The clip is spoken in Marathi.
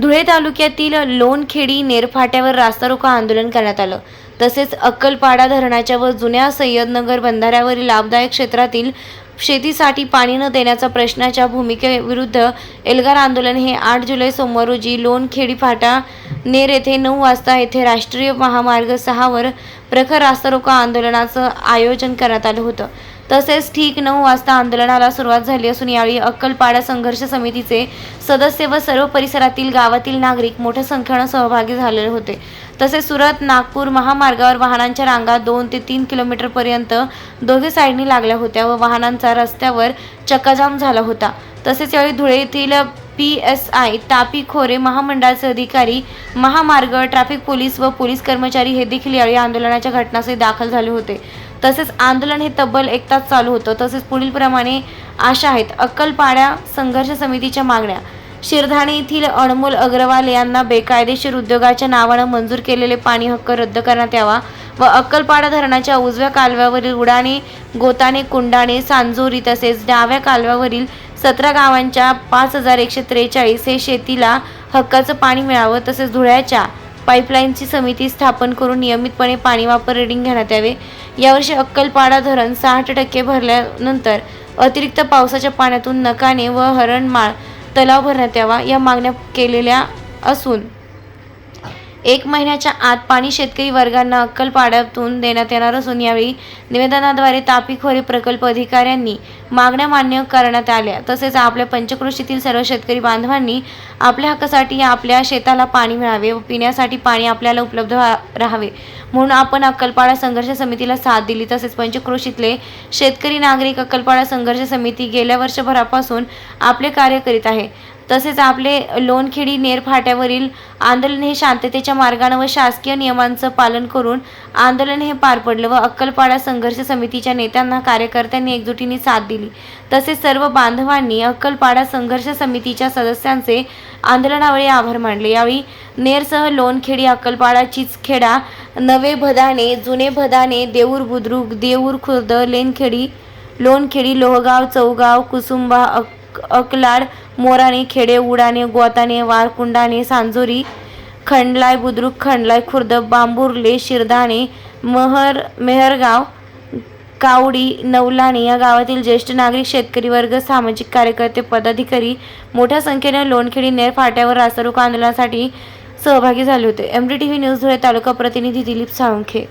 धुळे तालुक्यातील लोणखेडी नेरफाट्यावर रास्ता रोको आंदोलन करण्यात आलं. तसेच अक्कलपाडा धरणाच्या व जुन्या सय्यदनगर बंधाऱ्यावरील लाभदायक क्षेत्रातील शेतीसाठी पाणी न देण्याच्या प्रश्नाच्या भूमिकेविरुद्ध एल्गार आंदोलन हे आठ जुलै सोमवार रोजी लोणखेडी फाटा नेर येथे नऊ वाजता येथे राष्ट्रीय महामार्ग सहावर प्रखर रास्ता रोको आंदोलनाचं आयोजन करण्यात आलं होतं. तसेच ठीक नऊ वाजता आंदोलनाला सुरुवात झाली असून यावेळी अक्कलपाडा संघर्ष समितीचे सदस्य व सर्व परिसरातील गावातील नागरिक मोठ्या संख्येनं सहभागी झालेले होते. तसेच सुरत नागपूर महामार्गावर वाहनांच्या रांगा दोन ते तीन किलोमीटरपर्यंत दोघे साईडनी लागल्या होत्या व वाहनांचा रस्त्यावर चक्काजाम झाला होता. तसेच यावेळी धुळे येथील पी एस आय तापी खोरे महामंडळाचे अधिकारी महामार्ग ट्रॅफिक पोलीस व पोलीस कर्मचारी हे देखील यावेळी आंदोलनाच्या घटनास्थळी दाखल झाले होते. तसेच आंदोलन हे तब्बल एक तास चालू होतं. तसेच पुढील प्रमाणे आशा आहेत. अक्कलपाड्या संघर्ष समितीच्या मागण्या. शिरधाणी येथील अनमोल अग्रवाल यांना बेकायदेशीर उद्योगाच्या नावानं मंजूर केलेले पाणी हक्क रद्द करण्यात यावा व अक्कलपाडा धरणाच्या उजव्या कालव्यावरील उडाणे गोताणे कुंडाणे सांजोरी तसेच डाव्या कालव्यावरील सतरा गावांच्या पाच हजार एकशे त्रेचाळीस हे शेतीला हक्काचं पाणी मिळावं तसेच धुळ्याच्या पाईपलाईनची समिती स्थापन करून नियमितपणे पाणी वापर रिडिंग घेण्यात यावे. यावर्षी अक्कलपाडा धरण साठ टक्के भरल्यानंतर अतिरिक्त पावसाच्या पाण्यातून नकाने व हरणमाळ तलाव भरण्यात यावा या मागण्या केलेल्या असून एक महिन्याच्या आत पाणी शेतकरी वर्गांना अक्कलपाड्यातून देण्यात येणार असून यावेळी निवेदनाद्वारे तापी खोरे प्रकल्प अधिकाऱ्यांनी मागण्या मान्य करण्यात आल्या. तसेच आपल्या पंचकृषीतील सर्व शेतकरी बांधवांनी आपल्या हक्कासाठी आपल्या शेताला पाणी मिळावे व पिण्यासाठी पाणी आपल्याला उपलब्ध राहावे. म्हणून आपण अक्कलपाडा संघर्ष समितीला साथ दिली. तसेच पंचक्रोशीतले शेतकरी नागरिक अक्कलपाडा संघर्ष समिती गेल्या वर्षभरापासून आपले कार्य करीत आहे. तसेच आपले लोणखेडी नेर फाट्यावरील आंदोलन हे शांततेच्या मार्गाने व शासकीय नियमांचं पालन करून आंदोलन हे पार पडलं व अक्कलपाडा संघर्ष समितीच्या नेत्यांना कार्यकर्त्यांनी एकजुटीने साथ दिली. तसेच सर्व बांधवांनी अक्कलपाडा संघर्ष समितीच्या सदस्यांचे आंदोलनावेळी आभार मानले. यावेळी नेरसह लोणखेडी अक्कलपाडा चिचखेडा नवे भदाणे जुने भदाणे देऊर बुद्रुक देऊर खुर्द लेनखेडी लोणखेडी लोहगाव चौगाव कुसुंबा अक अकलाड मोराने खेडे उडाणे गोताने वारकुंडाणे सांजोरी खंडलाय बुद्रुक खंडलाय खुर्द बांबुर्ले शिरदाणे महर मेहरगाव कावडी नवलाणे या गावातील ज्येष्ठ नागरिक शेतकरी वर्ग सामाजिक कार्यकर्ते पदाधिकारी मोठ्या संख्येने लोणखेडी नेर फाट्यावर रास्तारोको आंदोलनासाठी सहभागी झाले होते. M D T V news Dhule तालुका प्रतिनिधी दिलीप साळुंखे.